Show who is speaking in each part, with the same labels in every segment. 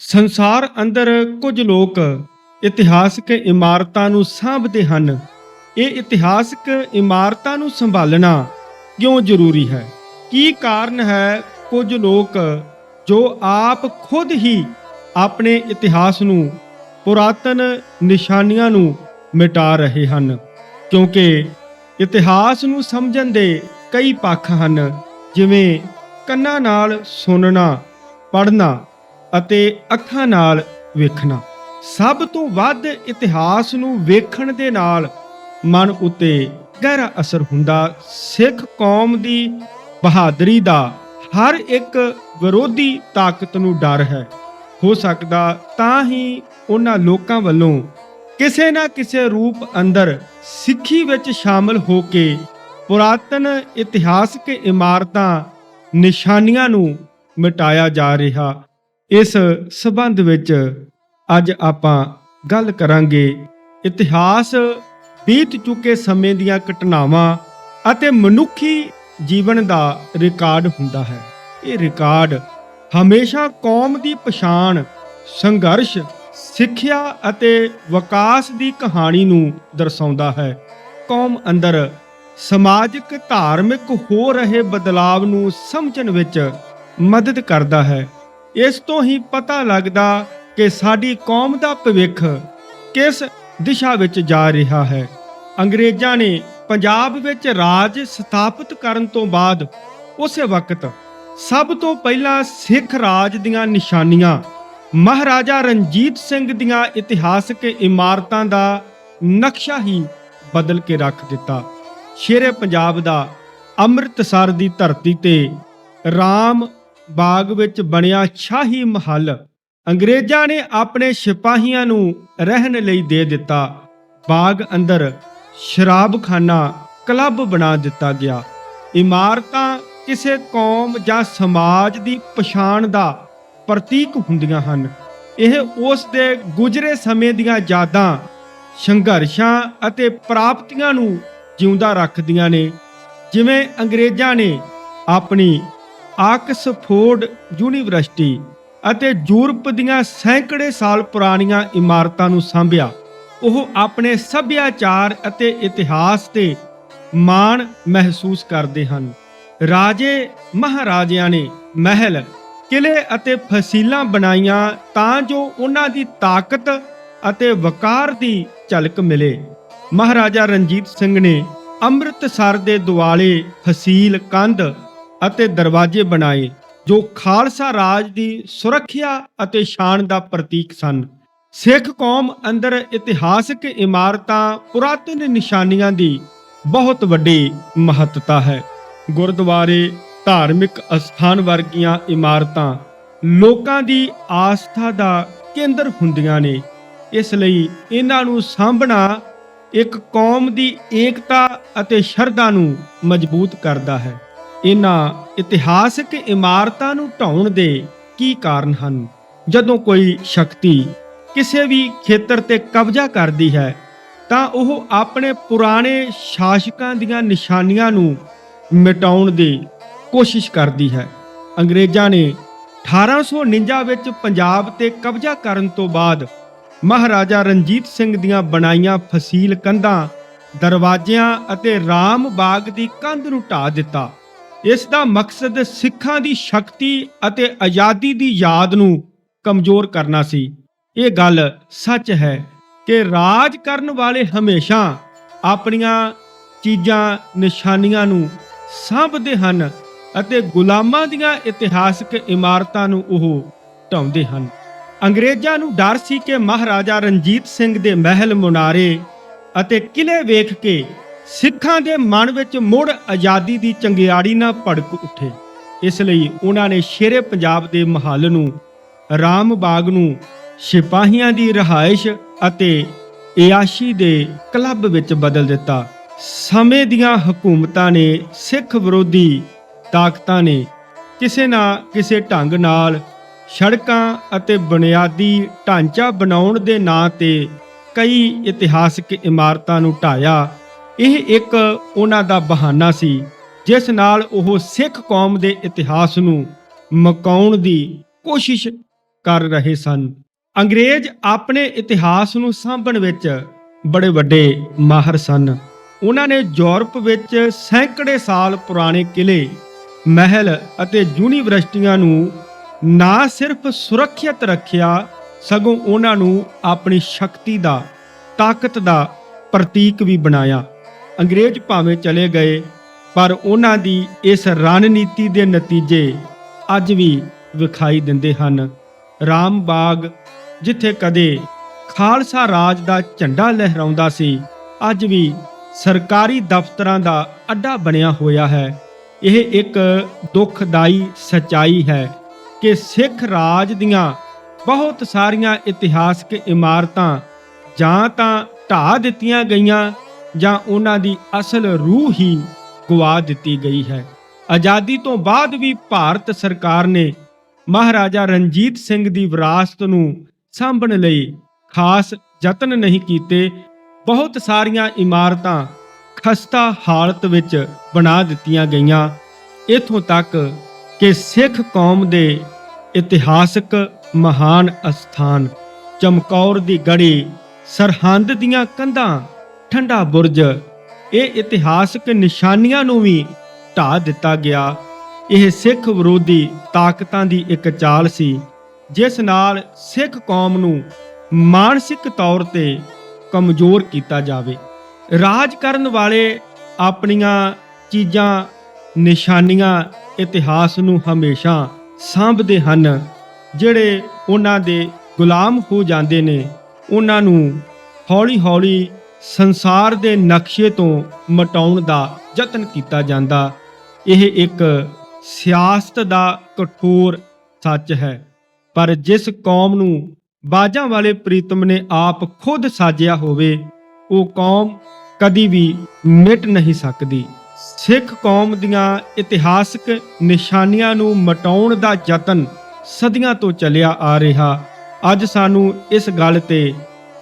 Speaker 1: ਸੰਸਾਰ ਅੰਦਰ ਕੁਝ ਲੋਕ ਇਤਿਹਾਸਕ ਇਮਾਰਤਾਂ ਨੂੰ ਸਾਂਭਦੇ ਹਨ। ਇਹ ਇਤਿਹਾਸਕ ਇਮਾਰਤਾਂ ਨੂੰ ਸੰਭਾਲਣਾ ਕਿਉਂ ਜ਼ਰੂਰੀ ਹੈ? ਕੀ ਕਾਰਨ ਹੈ ਕੁਝ ਲੋਕ ਜੋ ਆਪ ਖੁਦ ਹੀ ਆਪਣੇ ਇਤਿਹਾਸ ਨੂੰ ਪੁਰਾਤਨ ਨਿਸ਼ਾਨੀਆਂ ਨੂੰ ਮਿਟਾ ਰਹੇ ਹਨ, ਕਿਉਂਕਿ ਇਤਿਹਾਸ ਨੂੰ ਸਮਝਣ ਦੇ ਕਈ ਪੱਖ ਹਨ, ਜਿਵੇਂ ਕੰਨਾਂ ਨਾਲ ਸੁਣਨਾ, ਪੜ੍ਹਨਾ ਅਤੇ ਅੱਖਾਂ ਨਾਲ ਵੇਖਣਾ। ਸਭ ਤੋਂ ਵੱਧ ਇਤਿਹਾਸ ਨੂੰ ਵੇਖਣ ਦੇ ਨਾਲ ਮਨ ਉਤੇ ਗਹਿਰਾ ਅਸਰ ਹੁੰਦਾ। ਸਿੱਖ ਕੌਮ ਦੀ ਬਹਾਦਰੀ ਦਾ ਹਰ ਇੱਕ ਵਿਰੋਧੀ ਤਾਕਤ ਨੂੰ ਡਰ ਹੈ। ਹੋ ਸਕਦਾ ਤਾਂ ਹੀ ਉਹਨਾਂ ਲੋਕਾਂ ਵੱਲੋਂ ਕਿਸੇ ਨਾ ਕਿਸੇ ਰੂਪ ਅੰਦਰ ਸਿੱਖੀ ਵਿੱਚ ਸ਼ਾਮਲ ਹੋ ਕੇ ਪੁਰਾਤਨ ਇਤਿਹਾਸਕ ਇਮਾਰਤਾਂ, ਨਿਸ਼ਾਨੀਆਂ ਨੂੰ ਮਿਟਾਇਆ ਜਾ ਰਿਹਾ। ਇਸ ਸਬੰਧ ਵਿੱਚ ਅੱਜ ਆਪਾਂ ਗੱਲ ਕਰਾਂਗੇ ਇਤਿਹਾਸ ਬੀਤ ਚੁੱਕੇ ਸਮੇਂ ਦੀਆਂ ਘਟਨਾਵਾਂ ਅਤੇ ਮਨੁੱਖੀ ਜੀਵਨ ਦਾ ਰਿਕਾਰਡ ਹੁੰਦਾ ਹੈ। ਇਹ ਰਿਕਾਰਡ ਹਮੇਸ਼ਾ ਕੌਮ ਦੀ ਪਛਾਣ, ਸੰਘਰਸ਼, ਸਿੱਖਿਆ ਅਤੇ ਵਿਕਾਸ ਦੀ ਕਹਾਣੀ ਨੂੰ ਦਰਸਾਉਂਦਾ ਹੈ। ਕੌਮ ਅੰਦਰ ਸਮਾਜਿਕ, ਧਾਰਮਿਕ ਹੋ ਰਹੇ ਬਦਲਾਵ ਨੂੰ ਸਮਝਣ ਵਿੱਚ ਮਦਦ ਕਰਦਾ ਹੈ। ਇਸ ਤੋਂ ਹੀ ਪਤਾ ਲੱਗਦਾ ਕਿ ਸਾਡੀ ਕੌਮ ਦਾ ਭਵਿੱਖ ਕਿਸ ਦਿਸ਼ਾ ਵਿੱਚ ਜਾ ਰਿਹਾ ਹੈ। ਅੰਗਰੇਜ਼ਾਂ ਨੇ ਪੰਜਾਬ ਵਿੱਚ ਰਾਜ ਸਥਾਪਿਤ ਕਰਨ ਤੋਂ ਬਾਅਦ ਉਸੇ ਵਕਤ ਸਭ ਤੋਂ ਪਹਿਲਾਂ ਸਿੱਖ ਰਾਜ ਦੀਆਂ ਨਿਸ਼ਾਨੀਆਂ, ਮਹਾਰਾਜਾ ਰਣਜੀਤ ਸਿੰਘ ਦੀਆਂ ਇਤਿਹਾਸਕ ਇਮਾਰਤਾਂ ਦਾ ਨਕਸ਼ਾ ਹੀ ਬਦਲ ਕੇ ਰੱਖ ਦਿੱਤਾ। ਸ਼ੇਰੇ ਪੰਜਾਬ ਦਾ ਅੰਮ੍ਰਿਤਸਰ ਦੀ ਧਰਤੀ ਤੇ ਰਾਮ ਬਾਗ ਵਿੱਚ ਬਣਿਆ ਸ਼ਾਹੀ ਮਹੱਲ, ਅੰਗਰੇਜ਼ਾਂ ਨੇ ਆਪਣੇ ਸਿਪਾਹੀਆਂ ਨੂੰ ਰਹਿਣ ਲਈ ਦੇ ਦਿੱਤਾ। ਬਾਗ ਅੰਦਰ ਸ਼ਰਾਬਖਾਨਾ ਕਲੱਬ ਬਣਾ ਦਿੱਤਾ ਗਿਆ। ਇਮਾਰਤਾਂ ਕਿਸੇ ਕੌਮ ਜਾਂ ਸਮਾਜ ਦੀ ਪਛਾਣ ਦਾ ਪ੍ਰਤੀਕ ਹੁੰਦੀਆਂ ਹਨ। ਇਹ ਉਸ ਦੇ ਗੁਜ਼ਰੇ ਸਮੇਂ ਦੀਆਂ ਯਾਦਾਂ, ਸੰਘਰਸ਼ਾਂ ਅਤੇ ਪ੍ਰਾਪਤੀਆਂ ਨੂੰ ਜਿਉਂਦਾ ਰੱਖਦੀਆਂ ਨੇ, ਜਿਵੇਂ ਅੰਗਰੇਜ਼ਾਂ ਨੇ ਆਪਣੀ ਆਕਸਫੋਰਡ ਯੂਨੀਵਰਸਿਟੀ ਅਤੇ ਯੂਰਪ ਦੀਆਂ ਸੈਂਕੜੇ ਸਾਲ ਪੁਰਾਣੀਆਂ ਇਮਾਰਤਾਂ ਨੂੰ ਸੰਭਿਆ। ਉਹ ਆਪਣੇ ਸੱਭਿਆਚਾਰ ਅਤੇ ਇਤਿਹਾਸ ਤੇ ਮਾਣ ਮਹਿਸੂਸ ਕਰਦੇ ਹਨ। ਰਾਜੇ ਮਹਾਰਾਜਿਆਂ ਨੇ ਮਹਿਲ ਕਿਲੇ ਅਤੇ ਫਸੀਲਾਂ ਬਣਾਈਆਂ ਤਾਂ ਜੋ ਉਹਨਾਂ ਦੀ ਤਾਕਤ ਅਤੇ ਵਕਾਰ ਦੀ ਝਲਕ ਮਿਲੇ। ਮਹਾਰਾਜਾ ਰਣਜੀਤ ਸਿੰਘ ਨੇ ਅੰਮ੍ਰਿਤਸਰ ਦੇ ਦੁਆਲੇ ਫਸੀਲ ਕੰਧ ਅਤੇ ਦਰਵਾਜ਼ੇ ਬਣਾਏ, ਜੋ ਖਾਲਸਾ ਰਾਜ ਦੀ ਸੁਰੱਖਿਆ ਅਤੇ ਸ਼ਾਨ ਦਾ ਪ੍ਰਤੀਕ ਸਨ। ਸਿੱਖ ਕੌਮ ਅੰਦਰ ਇਤਿਹਾਸਕ ਇਮਾਰਤਾਂ ਪੁਰਾਤਨ ਨਿਸ਼ਾਨੀਆਂ ਦੀ ਬਹੁਤ ਵੱਡੀ ਮਹੱਤਤਾ ਹੈ। ਗੁਰਦੁਆਰੇ, ਧਾਰਮਿਕ ਅਸਥਾਨ ਵਰਗੀਆਂ ਇਮਾਰਤਾਂ ਲੋਕਾਂ ਦੀ ਆਸਥਾ ਦਾ ਕੇਂਦਰ ਹੁੰਦੀਆਂ ਨੇ। ਇਸ ਲਈ ਇਹਨਾਂ ਨੂੰ ਸਾਂਭਣਾ ਇੱਕ ਕੌਮ ਦੀ ਏਕਤਾ ਅਤੇ ਸ਼ਰਧਾ ਨੂੰ ਮਜ਼ਬੂਤ ਕਰਦਾ ਹੈ। ਇਹਨਾਂ ਇਤਿਹਾਸਕ ਇਮਾਰਤਾਂ ਨੂੰ ਢਾਉਣ ਦੇ ਕੀ ਕਾਰਨ ਹਨ? ਜਦੋਂ ਕੋਈ ਸ਼ਕਤੀ ਕਿਸੇ ਵੀ ਖੇਤਰ ਤੇ ਕਬਜ਼ਾ ਕਰਦੀ ਹੈ, ਤਾਂ ਉਹ ਆਪਣੇ ਪੁਰਾਣੇ ਸ਼ਾਸਕਾਂ ਦੀਆਂ ਨਿਸ਼ਾਨੀਆਂ ਨੂੰ ਮਿਟਾਉਣ ਦੀ ਕੋਸ਼ਿਸ਼ ਕਰਦੀ ਹੈ। ਅੰਗਰੇਜ਼ਾਂ ਨੇ 1849 ਵਿੱਚ ਪੰਜਾਬ ਤੇ ਕਬਜ਼ਾ ਕਰਨ ਤੋਂ ਬਾਅਦ ਮਹਾਰਾਜਾ ਰਣਜੀਤ ਸਿੰਘ ਦੀਆਂ ਬਣਾਈਆਂ ਫਸੀਲ ਕੰਧਾਂ, ਦਰਵਾਜ਼ਿਆਂ ਅਤੇ ਰਾਮ ਬਾਗ ਦੀ ਕੰਧ ਨੂੰ ਢਾ ਦਿੱਤਾ। ਇਸ ਦਾ ਮਕਸਦ ਸਿੱਖਾਂ ਦੀ ਸ਼ਕਤੀ ਅਤੇ ਆਜ਼ਾਦੀ ਦੀ ਯਾਦ ਨੂੰ ਕਮਜ਼ੋਰ ਕਰਨਾ ਸੀ। ਇਹ ਗੱਲ ਸੱਚ ਹੈ ਕਿ ਰਾਜ ਕਰਨ ਵਾਲੇ ਹਮੇਸ਼ਾ ਆਪਣੀਆਂ ਚੀਜ਼ਾਂ, ਨਿਸ਼ਾਨੀਆਂ ਨੂੰ ਸਾਂਭਦੇ ਹਨ ਅਤੇ ਗੁਲਾਮਾਂ ਦੀਆਂ ਇਤਿਹਾਸਕ ਇਮਾਰਤਾਂ ਨੂੰ ਉਹ ਢਾਉਂਦੇ ਹਨ। ਅੰਗਰੇਜ਼ਾਂ ਨੂੰ ਡਰ ਸੀ ਕਿ ਮਹਾਰਾਜਾ ਰਣਜੀਤ ਸਿੰਘ ਦੇ ਮਹਿਲ ਮੁਨਾਰੇ ਅਤੇ ਕਿਲੇ ਵੇਖ ਕੇ ਸਿੱਖਾਂ ਦੇ ਮਨ ਵਿੱਚ ਮੁੜ ਆਜ਼ਾਦੀ ਦੀ ਚੰਗਿਆੜੀ ਨਾਲ ਭੜਕ ਉੱਠੇ। ਇਸ ਲਈ ਉਹਨਾਂ ਨੇ ਸ਼ੇਰੇ ਪੰਜਾਬ ਦੇ ਮਹੱਲ ਨੂੰ, ਰਾਮ ਬਾਗ ਨੂੰ, ਸਿਪਾਹੀਆਂ ਦੀ ਰਹਾਇਸ਼ ਅਤੇ ਇਆਸ਼ੀ ਦੇ ਕਲੱਬ ਵਿੱਚ ਬਦਲ ਦਿੱਤਾ। ਸਮੇਂ ਦੀਆਂ ਹਕੂਮਤਾਂ ਨੇ ਸਿੱਖ ਵਿਰੋਧੀ ਤਾਕਤਾਂ ਨੇ ਕਿਸੇ ਨਾ ਕਿਸੇ ਢੰਗ ਨਾਲ ਸੜਕਾਂ ਅਤੇ ਬੁਨਿਆਦੀ ਢਾਂਚਾ ਬਣਾਉਣ ਦੇ ਨਾਂ ਤੇ ਕਈ ਇਤਿਹਾਸਕ ਇਮਾਰਤਾਂ ਨੂੰ ਢਾਇਆ ਇਹ ਇੱਕ ਉਹਨਾਂ ਦਾ ਬਹਾਨਾ ਸੀ, ਜਿਸ ਨਾਲ ਉਹ ਸਿੱਖ ਕੌਮ ਦੇ ਇਤਿਹਾਸ ਨੂੰ ਮਕਾਉਣ ਦੀ ਕੋਸ਼ਿਸ਼ ਕਰ ਰਹੇ ਸਨ। ਅੰਗਰੇਜ਼ ਆਪਣੇ ਇਤਿਹਾਸ ਨੂੰ ਸਾਂਭਣ ਵਿੱਚ ਬੜੇ ਵੱਡੇ ਮਾਹਰ ਸਨ। ਉਹਨਾਂ ਨੇ ਯੂਰਪ ਵਿੱਚ ਸੈਂਕੜੇ ਸਾਲ ਪੁਰਾਣੇ ਕਿਲੇ ਮਹਿਲ ਅਤੇ ਯੂਨੀਵਰਸਿਟੀਆਂ ਨੂੰ ਨਾ ਸਿਰਫ ਸੁਰੱਖਿਅਤ ਰੱਖਿਆ, ਸਗੋਂ ਉਹਨਾਂ ਨੂੰ ਆਪਣੀ ਸ਼ਕਤੀ ਦਾ, ਤਾਕਤ ਦਾ ਪ੍ਰਤੀਕ ਵੀ ਬਣਾਇਆ। ਅੰਗਰੇਜ਼ ਭਾਵੇਂ ਚਲੇ ਗਏ, ਪਰ ਉਹਨਾਂ ਦੀ ਇਸ ਰਣਨੀਤੀ ਦੇ ਨਤੀਜੇ ਅੱਜ ਵੀ ਵਿਖਾਈ ਦਿੰਦੇ ਹਨ। ਰਾਮਬਾਗ ਜਿੱਥੇ ਕਦੇ ਖਾਲਸਾ ਰਾਜ ਦਾ ਝੰਡਾ ਲਹਿਰਾਉਂਦਾ ਸੀ, ਅੱਜ ਵੀ ਸਰਕਾਰੀ ਦਫ਼ਤਰਾਂ ਦਾ ਅੱਡਾ ਬਣਿਆ ਹੋਇਆ ਹੈ। ਇਹ ਇੱਕ ਦੁਖਦਾਈ ਸਚਾਈ ਹੈ ਕਿ ਸਿੱਖ ਰਾਜ ਦੀਆਂ ਬਹੁਤ ਸਾਰੀਆਂ ਇਤਿਹਾਸਕ ਇਮਾਰਤਾਂ ਜਾਂ ਤਾਂ ਢਾਹ ਦਿੱਤੀਆਂ ਗਈਆਂ ਜਾਂ ਉਹਨਾਂ ਦੀ ਅਸਲ ਰੂਹ ਹੀ ਗਵਾ ਦਿੱਤੀ ਗਈ ਹੈ। ਆਜ਼ਾਦੀ ਤੋਂ ਬਾਅਦ ਵੀ ਭਾਰਤ ਸਰਕਾਰ ਨੇ ਮਹਾਰਾਜਾ ਰਣਜੀਤ ਸਿੰਘ ਦੀ ਵਿਰਾਸਤ ਨੂੰ ਸਾਂਭਣ ਲਈ ਖਾਸ ਯਤਨ ਨਹੀਂ ਕੀਤੇ, ਬਹੁਤ ਸਾਰੀਆਂ ਇਮਾਰਤਾਂ ਖਸਤਾ ਹਾਲਤ ਵਿੱਚ ਬਣਾ ਦਿੱਤੀਆਂ ਗਈਆਂ। ਇਥੋਂ ਤੱਕ ਕਿ ਸਿੱਖ ਕੌਮ ਦੇ ਇਤਿਹਾਸਕ ਮਹਾਨ ਅਸਥਾਨ ਚਮਕੌਰ ਦੀ ਗੜੀ ਸਰਹੰਦ ਦੀਆਂ ਕੰਧਾਂ ਠੰਡਾ ਬੁਰਜ, ਇਹ ਇਤਿਹਾਸਕ ਨਿਸ਼ਾਨੀਆਂ ਨੂੰ ਵੀ ਢਾ ਦਿੱਤਾ ਗਿਆ। ਇਹ ਸਿੱਖ ਵਿਰੋਧੀ ਤਾਕਤਾਂ ਦੀ ਇੱਕ ਚਾਲ ਸੀ, ਜਿਸ ਨਾਲ ਸਿੱਖ ਕੌਮ ਨੂੰ ਮਾਨਸਿਕ ਤੌਰ ਤੇ ਕਮਜ਼ੋਰ ਕੀਤਾ ਜਾਵੇ। ਰਾਜ ਕਰਨ ਵਾਲੇ ਆਪਣੀਆਂ ਚੀਜ਼ਾਂ, ਨਿਸ਼ਾਨੀਆਂ, ਇਤਿਹਾਸ ਨੂੰ ਹਮੇਸ਼ਾ ਸਾਂਭਦੇ ਹਨ, ਜਿਹੜੇ ਉਹਨਾਂ ਦੇ ਗੁਲਾਮ ਹੋ ਜਾਂਦੇ ਨੇ, ਉਹਨਾਂ ਨੂੰ ਹੌਲੀ-ਹੌਲੀ ਸੰਸਾਰ ਦੇ ਨਕਸ਼ੇ ਤੋਂ ਮਟਾਉਣ ਦਾ ਯਤਨ ਕੀਤਾ ਜਾਂਦਾ। ਇਹ ਇੱਕ ਸਿਆਸਤ ਦਾ ਕਠੋਰ ਸੱਚ ਹੈ। ਪਰ ਜਿਸ ਕੌਮ ਨੂੰ ਬਾਜਾਂ ਵਾਲੇ ਪ੍ਰੀਤਮ ਨੇ ਆਪ ਖੁਦ ਸਾਜਿਆ ਹੋਵੇ, ਉਹ ਕੌਮ ਕਦੀ ਵੀ ਮਿਟ ਨਹੀਂ ਸਕਦੀ। ਸਿੱਖ ਕੌਮ ਦੀਆਂ ਇਤਿਹਾਸਕ ਨਿਸ਼ਾਨੀਆਂ ਨੂੰ ਮਟਾਉਣ ਦਾ ਯਤਨ ਸਦੀਆਂ ਤੋਂ ਚੱਲਿਆ ਆ ਰਿਹਾ। ਅੱਜ ਸਾਨੂੰ ਇਸ ਗੱਲ ਤੇ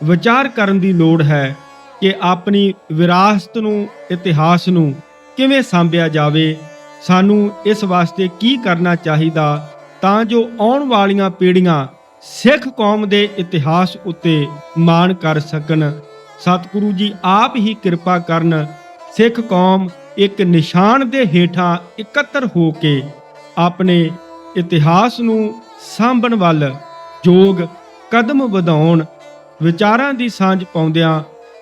Speaker 1: ਵਿਚਾਰ ਕਰਨ ਦੀ ਲੋੜ ਹੈ ਕਿ ਆਪਣੀ ਵਿਰਾਸਤ ਨੂੰ, ਇਤਿਹਾਸ ਨੂੰ ਕਿਵੇਂ ਸਾਂਭਿਆ ਜਾਵੇ, ਸਾਨੂੰ ਇਸ ਵਾਸਤੇ ਕੀ ਕਰਨਾ ਚਾਹੀਦਾ, ਤਾਂ ਜੋ ਆਉਣ ਵਾਲੀਆਂ ਪੀੜ੍ਹੀਆਂ ਸਿੱਖ ਕੌਮ ਦੇ ਇਤਿਹਾਸ ਉੱਤੇ ਮਾਣ ਕਰ ਸਕਣ। ਸਤਿਗੁਰੂ ਜੀ ਆਪ ਹੀ ਕਿਰਪਾ ਕਰਨ, ਸਿੱਖ ਕੌਮ ਇੱਕ ਨਿਸ਼ਾਨ ਦੇ ਹੇਠਾਂ ਇਕੱਤਰ ਹੋ ਕੇ ਆਪਣੇ ਇਤਿਹਾਸ ਨੂੰ ਸਾਂਭਣ ਵੱਲ ਯੋਗ ਕਦਮ ਵਧਾਉਣ, ਵਿਚਾਰਾਂ ਦੀ ਸਾਂਝ ਪਾਉਂਦਿਆਂ